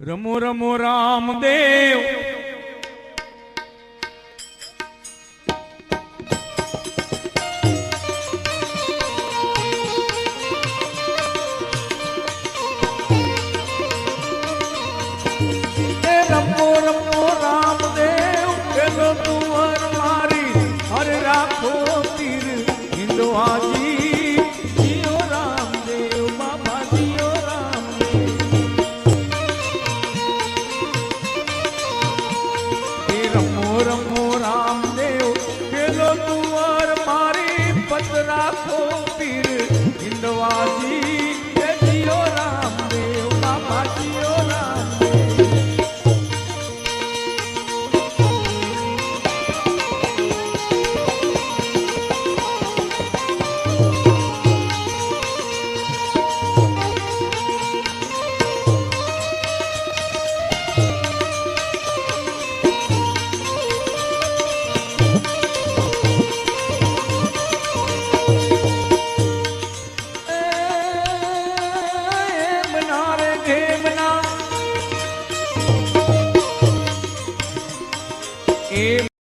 રમો રમો રામદેવ. રાખો તીર હિન્દુ આજ পীর Amen.